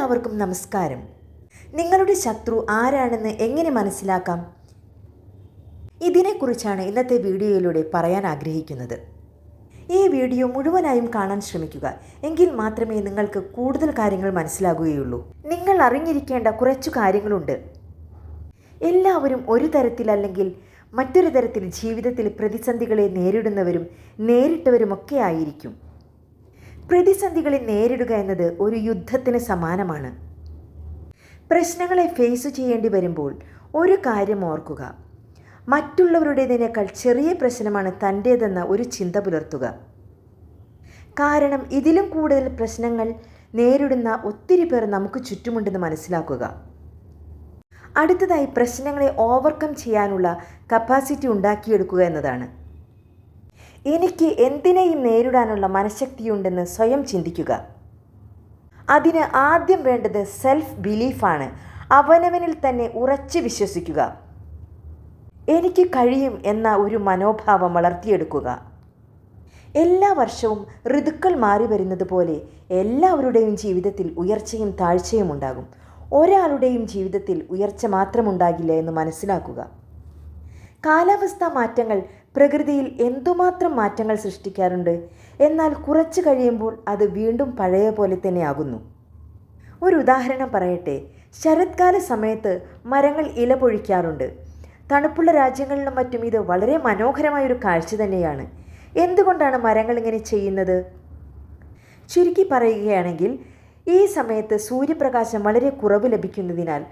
എല്ലാവർക്കും നമസ്കാരം. നിങ്ങളുടെ ശത്രു ആരാണെന്ന് എങ്ങനെ മനസ്സിലാക്കാം? ഇതിനെക്കുറിച്ചാണ് ഇന്നത്തെ വീഡിയോയിലൂടെ പറയാൻ ആഗ്രഹിക്കുന്നത്. ഈ വീഡിയോ മുഴുവനായും കാണാൻ ശ്രമിക്കുക. എങ്കിൽ മാത്രമേ നിങ്ങൾക്ക് കൂടുതൽ കാര്യങ്ങൾ മനസ്സിലാകുകയുള്ളൂ. നിങ്ങൾ അറിഞ്ഞിരിക്കേണ്ട കുറച്ചു കാര്യങ്ങളുണ്ട്. എല്ലാവരും ഒരു തരത്തിലല്ലെങ്കിൽ മറ്റൊരു തരത്തിൽ ജീവിതത്തിൽ പ്രതിസന്ധികളെ നേരിടുന്നവരും നേരിട്ടവരുമൊക്കെ ആയിരിക്കും. പ്രതിസന്ധികളെ നേരിടുക എന്നത് ഒരു യുദ്ധത്തിന് സമാനമാണ്. പ്രശ്നങ്ങളെ ഫേസ് ചെയ്യേണ്ടി വരുമ്പോൾ ഒരു കാര്യം ഓർക്കുക. മറ്റുള്ളവരുടേതിനേക്കാൾ ചെറിയ പ്രശ്നമാണ് തന്റേതെന്ന ഒരു ചിന്ത പുലർത്തുക. കാരണം ഇതിലും കൂടുതൽ പ്രശ്നങ്ങൾ നേരിടുന്ന ഒത്തിരി പേർ നമുക്ക് ചുറ്റുമുണ്ടെന്ന് മനസ്സിലാക്കുക. അടുത്തതായി പ്രശ്നങ്ങളെ ഓവർകം ചെയ്യാനുള്ള കപ്പാസിറ്റി ഉണ്ടാക്കിയെടുക്കുക എന്നതാണ്. എനിക്ക് എന്തിനേയും നേരിടാനുള്ള മനഃശക്തിയുണ്ടെന്ന് സ്വയം ചിന്തിക്കുക. അതിന് ആദ്യം വേണ്ടത് സെൽഫ് ബിലീഫാണ് അവനവനിൽ തന്നെ ഉറച്ച് വിശ്വസിക്കുക. എനിക്ക് കഴിയും എന്ന ഒരു മനോഭാവം വളർത്തിയെടുക്കുക. എല്ലാ വർഷവും ഋതുക്കൾ മാറി വരുന്നത് പോലെ എല്ലാവരുടെയും ജീവിതത്തിൽ ഉയർച്ചയും താഴ്ചയും ഉണ്ടാകും. ഒരാളുടെയും ജീവിതത്തിൽ ഉയർച്ച മാത്രമുണ്ടാകില്ല എന്ന് മനസ്സിലാക്കുക. കാലാവസ്ഥാ മാറ്റങ്ങൾ പ്രകൃതിയിൽ എന്തുമാത്രം മാറ്റങ്ങൾ സൃഷ്ടിക്കാറുണ്ട്? എന്നാൽ കുറച്ചു കഴിയുമ്പോൾ അത് വീണ്ടും പഴയ പോലെ തന്നെയാകുന്നു. ഒരു ഉദാഹരണം പറയട്ടെ. ശരത്കാല സമയത്ത് മരങ്ങൾ ഇല പൊഴിക്കാറുണ്ട്. തണുപ്പുള്ള രാജ്യങ്ങളിലും മറ്റും ഇത് വളരെ മനോഹരമായൊരു കാഴ്ച തന്നെയാണ്. എന്തുകൊണ്ടാണ് മരങ്ങൾ ഇങ്ങനെ ചെയ്യുന്നത്? ചുരുക്കി പറയുകയാണെങ്കിൽ ഈ സമയത്ത് സൂര്യപ്രകാശം വളരെ കുറവ് ലഭിക്കുന്നതിനാൽ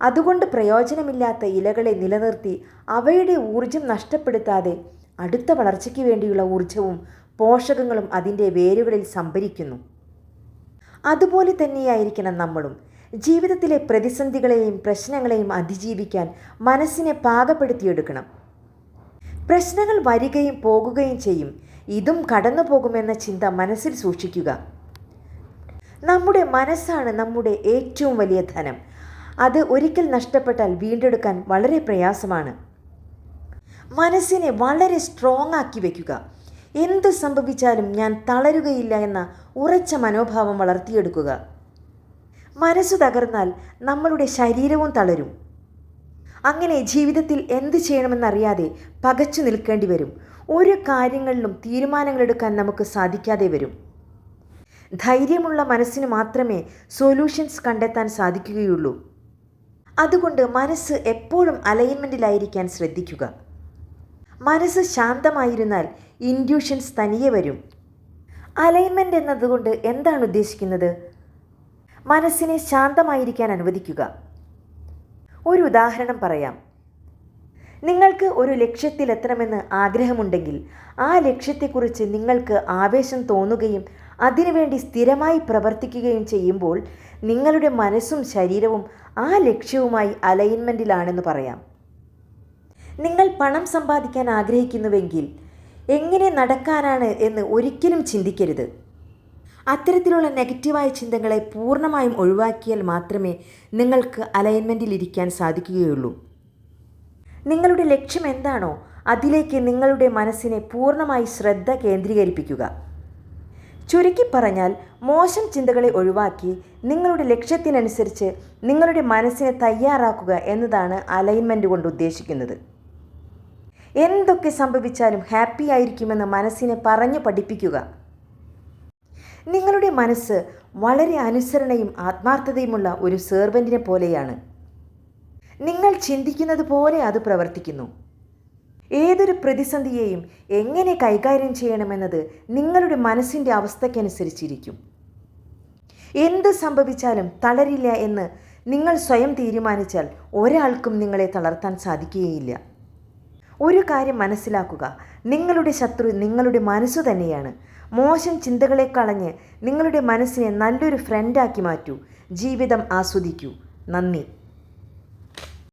അതുകൊണ്ട് പ്രയോജനമില്ലാത്ത ഇലകളെ നിലനിർത്തി അവയുടെ ഊർജം നഷ്ടപ്പെടുത്താതെ അടുത്ത വളർച്ചയ്ക്ക് വേണ്ടിയുള്ള ഊർജവും പോഷകങ്ങളും അതിന്റെ വേരുകളിൽ സംഭരിക്കുന്നു. അതുപോലെ തന്നെയായിരിക്കണം നമ്മളും. ജീവിതത്തിലെ പ്രതിസന്ധികളെയും പ്രശ്നങ്ങളെയും അതിജീവിക്കാൻ മനസ്സിനെ പാകപ്പെടുത്തിയെടുക്കണം. പ്രശ്നങ്ങൾ വരികയും പോകുകയും ചെയ്യും. ഇതും കടന്നു പോകുമെന്ന ചിന്ത മനസ്സിൽ സൂക്ഷിക്കുക. നമ്മുടെ മനസ്സാണ് നമ്മുടെ ഏറ്റവും വലിയ ധനം. അത് ഒരിക്കൽ നഷ്ടപ്പെട്ടാൽ വീണ്ടെടുക്കാൻ വളരെ പ്രയാസമാണ്. മനസ്സിനെ വളരെ സ്ട്രോങ് ആക്കി വയ്ക്കുക എന്ത് സംഭവിച്ചാലും ഞാൻ തളരുകയില്ല എന്ന ഉറച്ച മനോഭാവം വളർത്തിയെടുക്കുക. മനസ്സ് തകർന്നാൽ നമ്മളുടെ ശരീരവും തളരും. അങ്ങനെ ജീവിതത്തിൽ എന്ത് ചെയ്യണമെന്നറിയാതെ പകച്ചു നിൽക്കേണ്ടി വരും. ഒരു കാര്യങ്ങളിലും തീരുമാനങ്ങളെടുക്കാൻ നമുക്ക് സാധിക്കാതെ വരും. ധൈര്യമുള്ള മനസ്സിന് മാത്രമേ സൊല്യൂഷൻസ് കണ്ടെത്താൻ സാധിക്കുകയുള്ളൂ. അതുകൊണ്ട് മനസ്സ് എപ്പോഴും അലൈൻമെന്റിലായിരിക്കാൻ ശ്രദ്ധിക്കുക. മനസ്സ് ശാന്തമായിരുന്നാൽ ഇൻഡ്യൂഷൻസ് തനിയെ വരും. അലൈൻമെന്റ് എന്നതുകൊണ്ട് എന്താണ് ഉദ്ദേശിക്കുന്നത്? മനസ്സിനെ ശാന്തമായിരിക്കാൻ അനുവദിക്കുക. ഒരു ഉദാഹരണം പറയാം. നിങ്ങൾക്ക് ഒരു ലക്ഷ്യത്തിലെത്തണമെന്ന് ആഗ്രഹമുണ്ടെങ്കിൽ ആ ലക്ഷ്യത്തെക്കുറിച്ച് നിങ്ങൾക്ക് ആവേശം തോന്നുകയും അതിനുവേണ്ടി സ്ഥിരമായി പ്രവർത്തിക്കുകയും ചെയ്യുമ്പോൾ നിങ്ങളുടെ മനസ്സും ശരീരവും ആ ലക്ഷ്യവുമായി അലൈൻമെന്റിലാണെന്ന് പറയാം. നിങ്ങൾ പണം സമ്പാദിക്കാൻ ആഗ്രഹിക്കുന്നുവെങ്കിൽ എങ്ങനെ നടക്കാനാണ് എന്ന് ഒരിക്കലും ചിന്തിക്കരുത്. അത്തരത്തിലുള്ള നെഗറ്റീവായ ചിന്തകളെ പൂർണമായും ഒഴിവാക്കിയാൽ മാത്രമേ നിങ്ങൾക്ക് അലൈൻമെന്റിൽ ഇരിക്കാൻ സാധിക്കുകയുള്ളൂ. നിങ്ങളുടെ ലക്ഷ്യം എന്താണോ അതിലേക്ക് നിങ്ങളുടെ മനസ്സിനെ പൂർണമായി ശ്രദ്ധ കേന്ദ്രീകരിപ്പിക്കുക. ചുരുക്കി പറഞ്ഞാൽ മോശം ചിന്തകളെ ഒഴിവാക്കി നിങ്ങളുടെ ലക്ഷ്യത്തിനനുസരിച്ച് നിങ്ങളുടെ മനസ്സിനെ തയ്യാറാക്കുക എന്നതാണ് അലൈൻമെന്റ് കൊണ്ട് ഉദ്ദേശിക്കുന്നത്. എന്തൊക്കെ സംഭവിച്ചാലും ഹാപ്പി ആയിരിക്കുമെന്ന് മനസ്സിനെ പറഞ്ഞു പഠിപ്പിക്കുക. നിങ്ങളുടെ മനസ്സ് വളരെ അനുസരണയും ആത്മാർത്ഥതയുമുള്ള ഒരു സെർവന്റിനെ പോലെയാണ്. നിങ്ങൾ ചിന്തിക്കുന്നത് പോലെ അത് പ്രവർത്തിക്കുന്നു. ഏതൊരു പ്രതിസന്ധിയെയും എങ്ങനെ കൈകാര്യം ചെയ്യണമെന്നത് നിങ്ങളുടെ മനസ്സിന്റെ അവസ്ഥയ്ക്കനുസരിച്ചിരിക്കും. എന്ത് സംഭവിച്ചാലും തളരില്ല എന്ന് നിങ്ങൾ സ്വയം തീരുമാനിച്ചാൽ ഒരാൾക്കും നിങ്ങളെ തളർത്താൻ സാധിക്കുകയില്ല. ഒരു കാര്യം മനസ്സിലാക്കുക നിങ്ങളുടെ ശത്രു നിങ്ങളുടെ മനസ്സു തന്നെയാണ്. മോശം ചിന്തകളെ കളഞ്ഞ് നിങ്ങളുടെ മനസ്സിനെ നല്ലൊരു ഫ്രണ്ടാക്കി മാറ്റൂ. ജീവിതം ആസ്വദിക്കൂ. നന്ദി.